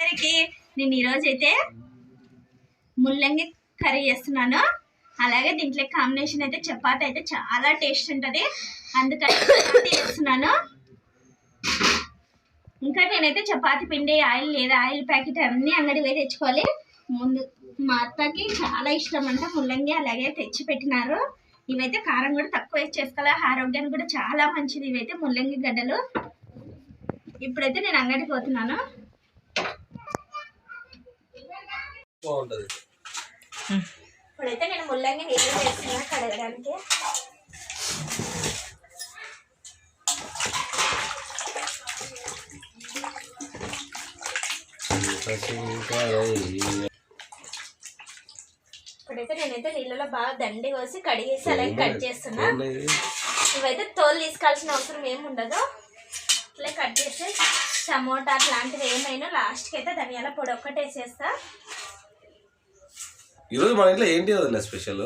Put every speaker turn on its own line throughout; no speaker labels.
అందరికి నేను ఈరోజు అయితే ముల్లంగి కర్రీ చేస్తున్నాను. అలాగే దీంట్లో కాంబినేషన్ అయితే చపాతి అయితే చాలా టేస్ట్ ఉంటుంది. అందుకని చేస్తున్నాను. ఇంకా నేనైతే చపాతి పిండి ఆయిల్ లేదా ఆయిల్ ప్యాకెట్ అన్నీ అంగడి పోయి తెచ్చుకోవాలి. ముందు మా అత్తకి చాలా ఇష్టం అంట ముల్లంగి అలాగే తెచ్చి పెట్టినారు. ఇవైతే కారం కూడా తక్కువ వేసి చేసుకోవాలి. ఆరోగ్యానికి కూడా చాలా మంచిది ఇవైతే ముల్లంగి గడ్డలు. ఇప్పుడైతే నేను అంగడికి పోతున్నాను.
బాగుంటది.
ఇప్పుడైతే నేను ముల్లంగి నీళ్ళు వేస్తున్నా కడగడానికి. ఇప్పుడైతే నేనైతే నీళ్ళలో బాగా దండి కోసి కడిగేసి అలాగే కట్ చేస్తున్నా. ఇవైతే తోలు తీసుకోవాల్సిన అవసరం ఏమి ఉండదు. ఇట్లా కట్ చేసి టమోటా అట్లాంటివి ఏమైనా లాస్ట్కి అయితే ధనియాల పొడి ఒక్కటి వేసేస్తా
ఈరోజు మన ఇంట్లో ఏంటి వదిలే స్పెషల్?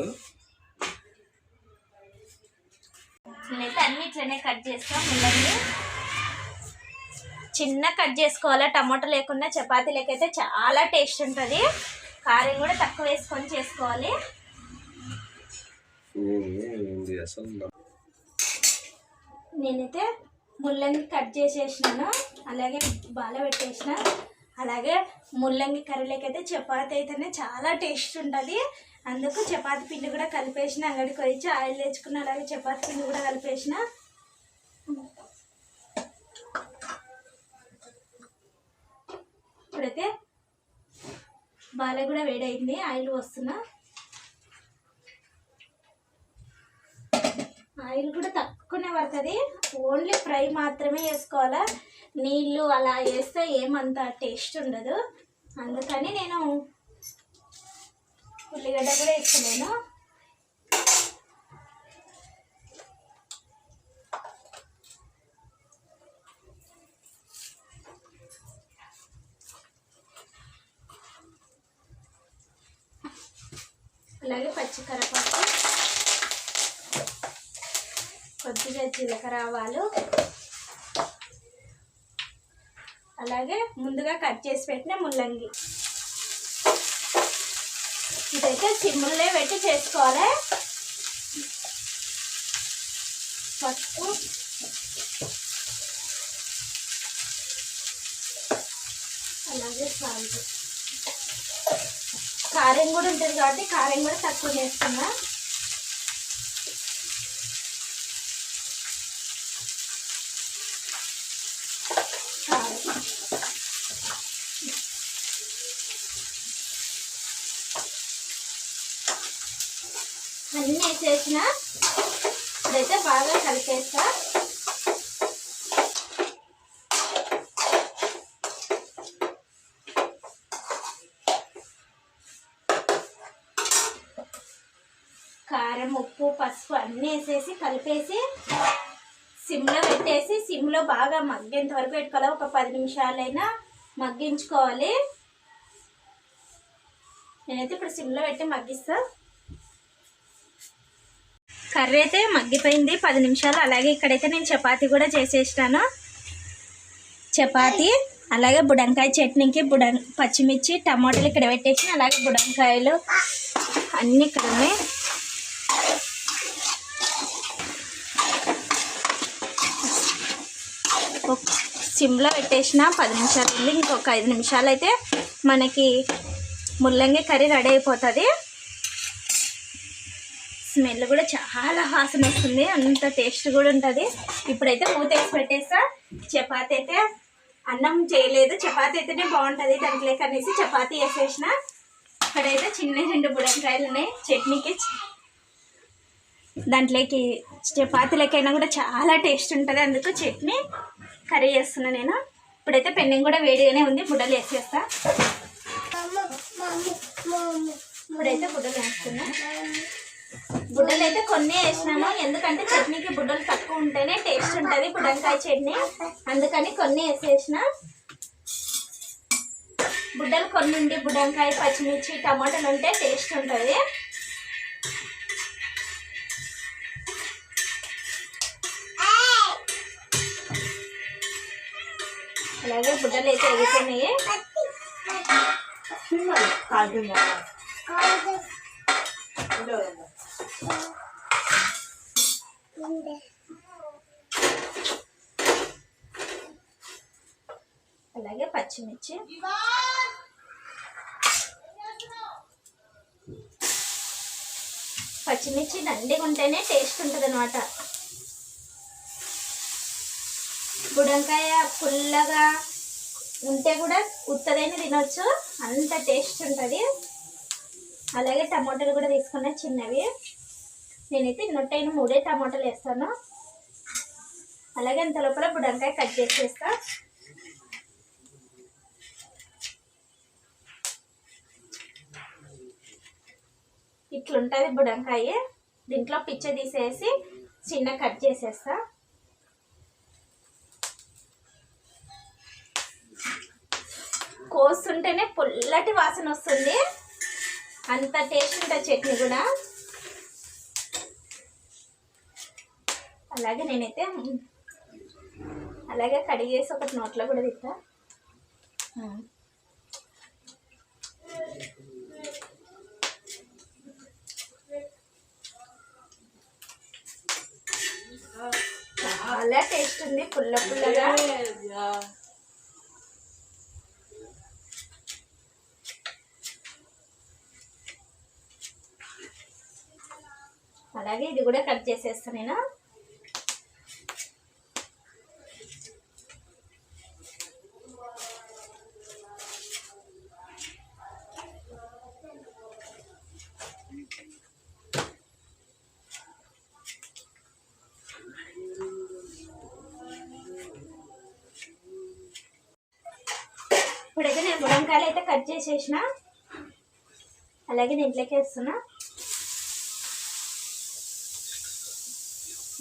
నేనైతే అన్ని ఇట్లనే కట్ చేస్తా ముల్లంగి చిన్న కట్ చేసుకోవాలి టమాటో లేకుండా చపాతీ లేకైతే చాలా టేస్ట్ ఉంటుంది. కారం కూడా తక్కువ వేసుకొని చేసుకోవాలి. నేనైతే ముల్లంగి కట్ చేసేసినాను అలాగే బాల పెట్టేసిన. అలాగే ముల్లంగి కర్రీలకి అయితే చపాతి అయితేనే చాలా టేస్ట్ ఉంటుంది. అందుకు చపాతి పిండి కూడా కలిపేసిన అంగడికి వచ్చి ఆయిల్ తెచ్చుకున్న అలాగే చపాతి పిండి కూడా కలిపేసిన. ఇప్పుడైతే బాల కూడా వేడైంది ఆయిల్ వస్తున్నా ఆయిల్ కూడా తక్కువనే పడుతుంది. ఓన్లీ ఫ్రై మాత్రమే వేసుకోవాలా? నీళ్ళు అలా వేస్తే ఏమంత టేస్ట్ ఉండదు. అందుకని నేను ఉల్లిగడ్డ కూడా ఇచ్చలేను అలాగే పచ్చికరపాకు కొద్దిగా జీలకర్ర ఆవాలు అలాగే ముందుగా కట్ చేసి పెట్టిన ముల్లంగి. ఇదైతే చిమ్ములే పెట్టి చేసుకోవాలి. పసుపు అలాగే సాల్ట్. కారం కూడా ఉంటుంది కాబట్టి కారం కూడా తక్కువ చేస్తున్నా అన్నీ వేసేసిన ఇప్పుడైతే బాగా కలిపేస్తా. కారం ఉప్పు పసుపు అన్నీ వేసేసి కలిపేసి సిమ్లో పెట్టేసి సిమ్లో బాగా మగ్గేంత వరకు పెట్టుకోవాలి? ఒక పది నిమిషాలైనా మగ్గించుకోవాలి. నేనైతే ఇప్పుడు సిమ్లో పెట్టి మగ్గిస్తాను కర్రీ అయితే మగ్గిపోయింది. పది నిమిషాలు అలాగే ఇక్కడైతే నేను చపాతీ కూడా చేసేసాను చపాతీ అలాగే బుడంకాయ చట్నీకి బుడం పచ్చిమిర్చి టమాటాలు ఇక్కడ పెట్టేసి అలాగే బుడంకాయలు అన్నీ ఇక్కడ ఉన్నాయి. ఒక సిమ్లో పెట్టేసిన పది నిమిషాలు ఉంది ఇంకొక ఐదు నిమిషాలు అయితే మనకి ముల్లంగి కర్రీ రెడీ అయిపోతుంది. స్మెల్ కూడా చాలా వాసన వస్తుంది అంత టేస్ట్ కూడా ఉంటుంది. ఇప్పుడైతే మూత వేసి పెట్టేస్తా. చపాతీ అయితే అన్నం చేయలేదు. చపాతీ అయితేనే బాగుంటుంది దాంట్లో అనేసి చపాతీ వేసేసిన. ఇక్కడైతే చిన్న రెండు బుడంకాయలు ఉన్నాయి. చట్నీకి దాంట్లోకి చపాతీలకైనా కూడా చాలా టేస్ట్ ఉంటుంది అందుకు చట్నీ కర్రీ చేస్తున్నా నేను. ఇప్పుడైతే పెన్నింగ్ కూడా వేడిగానే ఉంది. బుడ్డలు వేసేస్తా. ఇప్పుడైతే బుడ్డలు వేస్తున్నా. బుడ్డలు అయితే కొన్ని వేసినాను. ఎందుకంటే చట్నీకి బుడ్డలు తక్కువ ఉంటేనే టేస్ట్ ఉంటుంది బుడంకాయ చట్నీ. అందుకని కొన్ని వేసేసిన. బుడ్డలు కొన్ని ఉండి బుడంకాయ పచ్చిమిర్చి టమాటాలు ఉంటే టేస్ట్ ఉంటుంది. అలాగే బుడ్డలు అయితే ఎగిపోయినాయి
కాదు
అలాగే పచ్చిమిర్చి. పచ్చిమిర్చి దండిగా ఉంటేనే టేస్ట్ ఉంటుంది అనమాట బుడంకాయ పుల్లగా ఉంటే కూడా ఉత్తదైన తినొచ్చు. అంత టేస్ట్ ఉంటుంది. అలాగే టమాటాలు కూడా తీసుకున్న చిన్నవి. నేనైతే నొట్టైన మూడే టమాటాలు వేస్తాను. అలాగే అంత లోపల బుడంకాయ కట్ చేసేస్తా. ఇట్లుంటుంది బుడంకాయ. దీంట్లో పిచ్చ తీసేసి చిన్న కట్ చేసేస్తా. కోస్తుంటేనే పుల్లటి వాసన వస్తుంది. అంత టేస్ట్ ఉంటుంది చట్నీ కూడా. అలాగే నేనైతే అలాగే కడిగేసి ఒకటి నోట్లో కూడా తిట్టా చాలా టేస్ట్ ఉంది పుల్ల పుల్లగా. అలాగే ఇది కూడా కట్ చేసేస్తా నేను. ఇప్పుడైతే నేను ములంకాయలు అయితే కట్ చేసేసిన. అలాగే దీంట్లోకి వేస్తున్నా.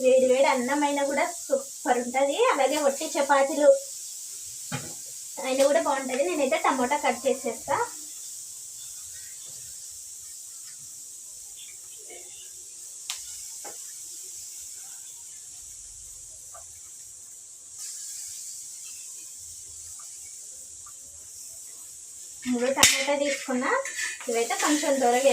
వేడి వేడి అన్నమైన కూడా సూపర్ ఉంటుంది. అలాగే వట్టి చపాతీలు అయినా కూడా బాగుంటుంది. నేనైతే టమోటా కట్ చేసేస్తా. మూడు టమాటా తీసుకున్నా ఇవైతే కొంచెం దూరగా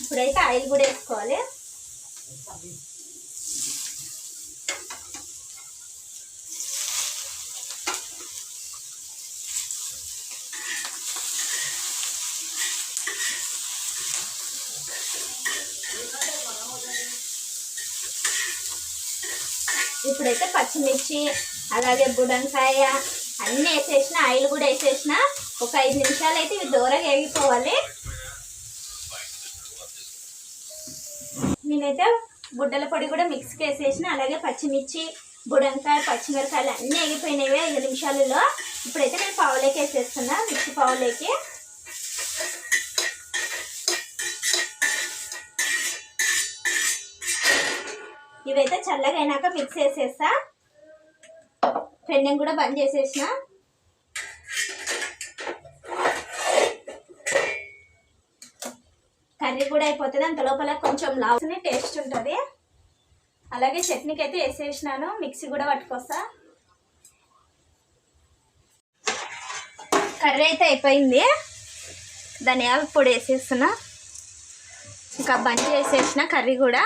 ఇప్పుడైతే ఆయిల్ కూడా వేసుకోవాలి. ఇప్పుడైతే పచ్చిమిర్చి అలాగే బుడంకాయ అన్నీ వేసేసిన ఆయిల్ కూడా వేసేసిన. ఒక ఐదు నిమిషాలు అయితే ఇవి దూరంగా వేగిపోవాలి. నేనైతే గుడ్డల పొడి కూడా మిక్స్కి వేసేసిన అలాగే పచ్చిమిర్చి బుడంకాయ పచ్చిమిరకాయలు అన్నీ ఎగిపోయినాయి ఐదు నిమిషాలలో. ఇప్పుడైతే నేను పావులేకి వేసేస్తున్నా మిక్సీ పావులేకి. ఇవైతే చల్లగా అయినాక మిక్స్ వేసేస్తా. పెండింగ్ కూడా బంద్ చేసేసిన. కర్రీ కూడా అయిపోతుంది. అంత లోపల కొంచెం లావుని టేస్ట్ ఉంటుంది. అలాగే చట్నీకి అయితే వేసేసినాను. మిక్సీ కూడా పట్టుకొస్తా. కర్రీ అయితే అయిపోయింది. ధనియాల పొడి వేసేస్తున్నా. ఇంకా బంద్ చేసేసిన కర్రీ కూడా.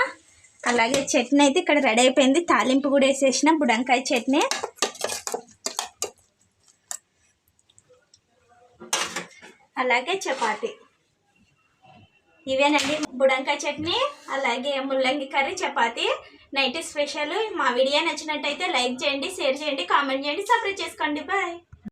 అలాగే చట్నీ అయితే ఇక్కడ రెడీ అయిపోయింది. తాలింపు కూడా వేసేసిన. బుడంకాయ చట్నీ. అలాగే చపాతి. ఇవేనండి. బుడంకాయ చట్నీ అలాగే ముల్లంగి కర్రీ చపాతి. Night special. మా వీడియో నచ్చినట్టయితే లైక్ చేయండి షేర్ చేయండి కామెంట్ చేయండి సబ్స్క్రైబ్ చేసుకోండి. బాయ్.